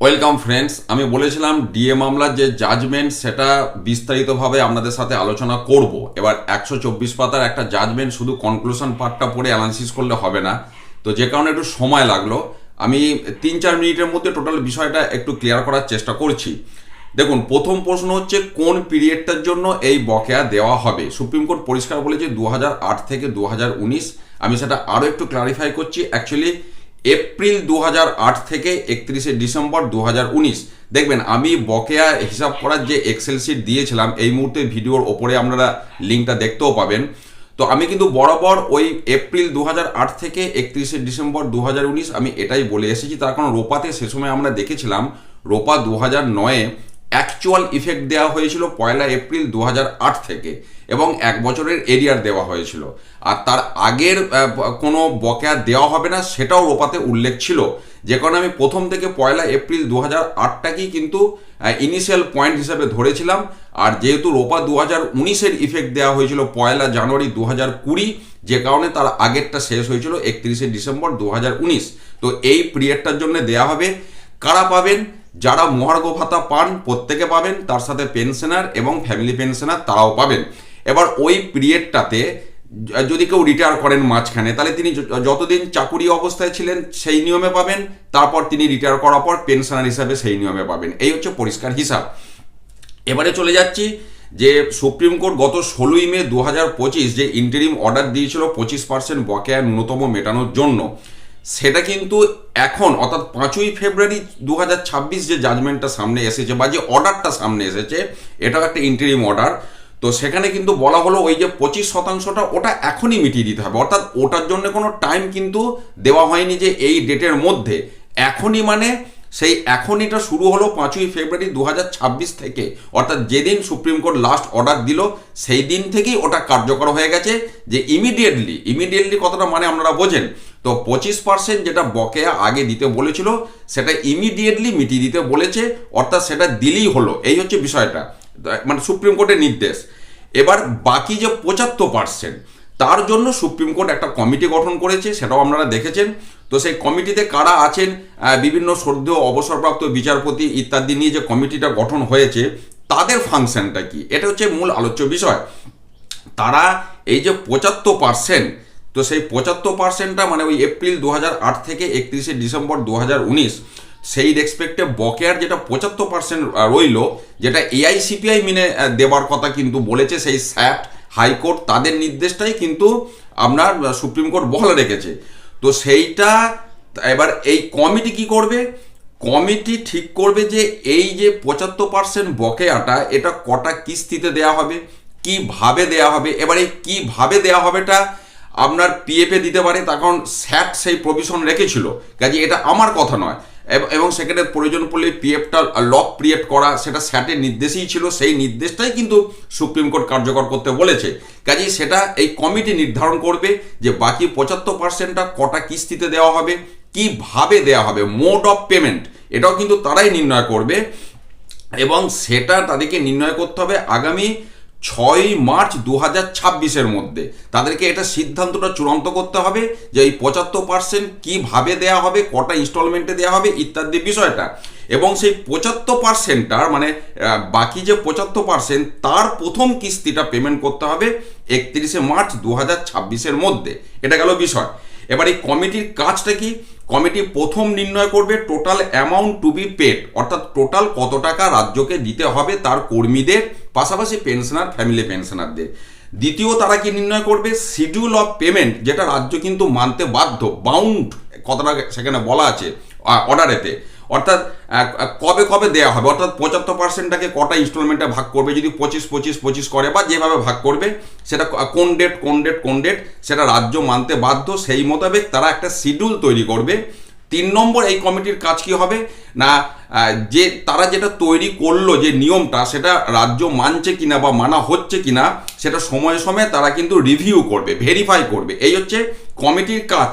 Welcome friends আমি বলেছিলাম DA মামলার যে জাজমেন্ট সেটা বিস্তারিতভাবে আপনাদের সাথে আলোচনা করব। এবার একশো চব্বিশ পাতার একটা জাজমেন্ট শুধু কনক্লুশন পার্টটা পড়ে অ্যানালিসিস করলে হবে না। তো যে কারণে একটু সময় লাগল, আমি তিন চার মিনিটের মধ্যে টোটাল বিষয়টা একটু ক্লিয়ার করার চেষ্টা করছি। দেখুন, প্রথম প্রশ্ন হচ্ছে, কোন পিরিয়ডটার জন্য এই বকেয়া দেওয়া হবে? সুপ্রিম কোর্ট পরিষ্কার বলেছে, দু হাজার আট থেকে দু হাজার উনিশ। আমি সেটা আরও একটু ক্লারিফাই করছি। অ্যাকচুয়ালি এপ্রিল দু হাজার আট থেকে একত্রিশে ডিসেম্বর দু হাজার উনিশ। দেখবেন, আমি বকেয়া হিসাব করার যে এক্সেল শিট দিয়েছিলাম, এই মুহূর্তে ভিডিওর ওপরে আপনারা লিঙ্কটা দেখতেও পাবেন। তো আমি কিন্তু বরাবর ওই এপ্রিল দু হাজার আট থেকে একত্রিশে ডিসেম্বর দু হাজার উনিশ আমি এটাই বলে এসেছি। তার কারণ রোপাতে সে সময় আমরা দেখেছিলাম, রোপা দু হাজার নয়ে অ্যাকচুয়াল ইফেক্ট দেওয়া হয়েছিল পয়লা এপ্রিল দু হাজার আট থেকে এবং এক বছরের এরিয়ার দেওয়া হয়েছিল। আর তার আগের কোনো বকেয়া দেওয়া হবে না, সেটাও রোপাতে উল্লেখ ছিল। যে কারণে আমি প্রথম থেকে পয়লা এপ্রিল দু হাজার আটটাকেই কিন্তু ইনিশিয়াল পয়েন্ট হিসাবে ধরেছিলাম। আর যেহেতু রোপা দু হাজার উনিশের ইফেক্ট দেওয়া হয়েছিল পয়লা জানুয়ারি দু হাজার কুড়ি, যে কারণে তার আগেরটা শেষ হয়েছিল একত্রিশে ডিসেম্বর দু হাজার উনিশ। তো এই পিরিয়ডটার জন্য দেওয়া হবে। কারা পাবেন? যারা মহার্ঘ ভাতা পান, প্রত্যেকে পাবেন, তার সাথে পেনশনার এবং ফ্যামিলি পেনশনার তারাও পাবেন। এবার ওই পিরিয়ডটাতে যদি কেউ রিটায়ার করেন মাঝখানে, তাহলে তিনি যতদিন চাকুরি অবস্থায় ছিলেন সেই নিয়মে পাবেন, তারপর তিনি রিটায়ার করার পর পেনশনার হিসাবে সেই নিয়মে পাবেন। এই হচ্ছে পরিষ্কার হিসাব। এবারে চলে যাচ্ছি যে সুপ্রিম কোর্ট গত ষোলোই মে দু হাজার পঁচিশ যে ইন্টারিম অর্ডার দিয়েছিল, পঁচিশ পার্সেন্ট বকেয়া ন্যূনতম মেটানোর জন্য। সেটা কিন্তু এখন, অর্থাৎ পাঁচই ফেব্রুয়ারি দু হাজার ছাব্বিশ যে জাজমেন্টটা সামনে এসেছে বা যে অর্ডারটা সামনে এসেছে, এটাও একটা ইন্টারিম অর্ডার তো সেখানে কিন্তু বলা হলো ওই যে পঁচিশ শতাংশটা ওটা এখনই মিটিয়ে দিতে হবে। অর্থাৎ ওটার জন্য কোনো টাইম কিন্তু দেওয়া হয়নি যে এই ডেটের মধ্যে। এখনই মানে সেই এখনইটা শুরু হলো পাঁচই ফেব্রুয়ারি দু হাজার ছাব্বিশ থেকে। অর্থাৎ যেদিন সুপ্রিম কোর্ট লাস্ট অর্ডার দিল, সেই দিন থেকেই ওটা কার্যকর হয়ে গেছে যে ইমিডিয়েটলি ইমিডিয়েটলি কতটা মানে আপনারা বোঝেন তো পঁচিশ পার্সেন্ট যেটা বকেয়া আগে দিতে বলেছিল, সেটা ইমিডিয়েটলি মিটিয়ে দিতে বলেছে, অর্থাৎ সেটা দিলেই হলো। এই হচ্ছে বিষয়টা। মানে সুপ্রিম কোর্টের নির্দেশ। এবার বাকি যে পঁচাত্তর পার্সেন্ট তার জন্য সুপ্রিম কোর্ট একটা কমিটি গঠন করেছে, সেটাও আপনারা দেখেছেন। তো সেই কমিটিতে কারা আছেন বিভিন্ন সদ্য অবসরপ্রাপ্ত বিচারপতি ইত্যাদি নিয়ে যে কমিটিটা গঠন হয়েছে, তাদের ফাংশনটা কি? এটা হচ্ছে মূল আলোচ্য বিষয়। তারা এই যে পঁচাত্তর পার্সেন্ট তো সেই পঁচাত্তর পার্সেন্টটা মানে ওই এপ্রিল দু হাজার আট থেকে একত্রিশে ডিসেম্বর দু হাজার উনিশ, সেই রেসপেক্টে বকেয়ার যেটা পঁচাত্তর পার্সেন্ট রইল, যেটা এআইসিপিআই মেনে দেবার কথা কিন্তু বলেছে, সেই স্যাট হাইকোর্ট তাদের নির্দেশটাই কিন্তু আপনার সুপ্রিম কোর্ট বহাল রেখেছে। তো সেইটা, এবার এই কমিটি কি করবে? কমিটি ঠিক করবে যে এই যে পঁচাত্তর পার্সেন্ট বকেয়াটা, এটা কটা কিস্তিতে দেয়া হবে, কীভাবে দেয়া হবে এবার এবারে কীভাবে দেয়া হবেটা আপনার পিএফে দিতে পারে কারণ স্যাট সেই প্রভিশন রেখেছিল। কাজে এটা আমার কথা নয়। এবং সেখানে প্রয়োজন পড়লে পিএফটা লক ক্রিয়েট করা, সেটা স্যাটের নির্দেশেই ছিল, সেই নির্দেশটাই কিন্তু সুপ্রিম কোর্ট কার্যকর করতে বলেছে। কাজেই সেটা এই কমিটি নির্ধারণ করবে যে বাকি পঁচাত্তর পার্সেন্টটা কটা কিস্তিতে দেওয়া হবে, কীভাবে দেওয়া হবে মোড অফ পেমেন্ট এটাও কিন্তু তারাই নির্ণয় করবে। এবং সেটা তাদেরকে নির্ণয় করতে হবে আগামী ছয়ই মার্চ দু হাজার ছাব্বিশের মধ্যে। তাদেরকে এটা সিদ্ধান্তটা চূড়ান্ত করতে হবে যে এই পঁচাত্তর পার্সেন্ট কীভাবে দেওয়া হবে, কটা ইনস্টলমেন্টে দেওয়া হবে ইত্যাদি বিষয়টা। এবং সেই পঁচাত্তর পার্সেন্টটার মানে বাকি যে পঁচাত্তর পার্সেন্ট তার প্রথম কিস্তিটা পেমেন্ট করতে হবে একত্রিশে মার্চ দু হাজার ছাব্বিশের মধ্যে। এটা গেল বিষয়। এবার এই কমিটির কাজটা কি? কমিটি প্রথম নির্ণয় করবে total amount to be paid অর্থাৎ টোটাল কত টাকা রাজ্যকে দিতে হবে তার কর্মীদের, পাশাপাশি পেনশনার ফ্যামিলি পেনশনারদের দ্বিতীয় তারা কি নির্ণয় করবে? শিডিউল অফ পেমেন্ট যেটা রাজ্য কিন্তু মানতে বাধ্য বাউন্ড কত টাকা সেখানে বলা আছে অর্ডারেতে অর্থাৎ কবে কবে দেওয়া হবে? অর্থাৎ পঁচাত্তর পার্সেন্টটাকে কটা ইনস্টলমেন্টে ভাগ করবে? যদি পঁচিশ পঁচিশ পঁচিশ করে বা যেভাবে ভাগ করবে, সেটা কোন ডেট কোন ডেট কোন ডেট সেটা রাজ্য মানতে বাধ্য। সেই মোতাবেক তারা একটা শিডিউল তৈরি করবে। তিন নম্বর, এই কমিটির কাজ কি হবে? না যে তারা যেটা তৈরি করল, যে নিয়মটা, সেটা রাজ্য মানছে কিনা বা মানা হচ্ছে কিনা, সেটা সময়ে সময়ে তারা কিন্তু রিভিউ করবে ভেরিফাই করবে। এই হচ্ছে কমিটির কাজ।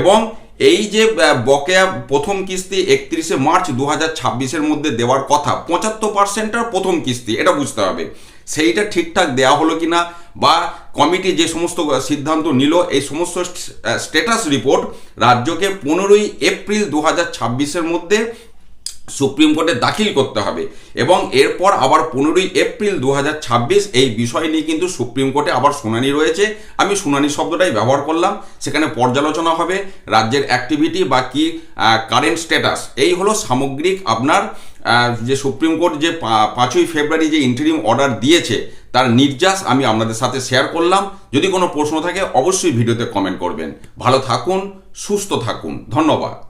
এবং এই যে বকেয়া প্রথম কিস্তি একত্রিশে মার্চ দু হাজার ছাব্বিশের মধ্যে দেওয়ার কথা, পঁচাত্তর পার্সেন্টটার প্রথম কিস্তি, এটা বুঝতে হবে। সেইটা ঠিকঠাক দেওয়া হলো কিনা বা কমিটি যে সমস্ত সিদ্ধান্ত নিল, এই সমস্ত স্ট্যাটাস রিপোর্ট রাজ্যকে পনেরোই এপ্রিল দু হাজার ছাব্বিশের মধ্যে সুপ্রিম কোর্টে দাখিল করতে হবে। এবং এরপর আবার পনেরোই এপ্রিল দু হাজার ছাব্বিশ এই বিষয় নিয়ে কিন্তু সুপ্রিম কোর্টে আবার শুনানি রয়েছে। আমি শুনানি শব্দটাই ব্যবহার করলাম। সেখানে পর্যালোচনা হবে রাজ্যের অ্যাক্টিভিটি বা কি কারেন্ট স্ট্যাটাস এই হলো সামগ্রিক আপনার যে সুপ্রিম কোর্ট যে পাঁচই ফেব্রুয়ারি যে ইন্টারিম অর্ডার দিয়েছে, তার নির্যাস আমি আপনাদের সাথে শেয়ার করলাম। যদি কোনো প্রশ্ন থাকে, অবশ্যই ভিডিওতে কমেন্ট করবেন। ভালো থাকুন, সুস্থ থাকুন। ধন্যবাদ।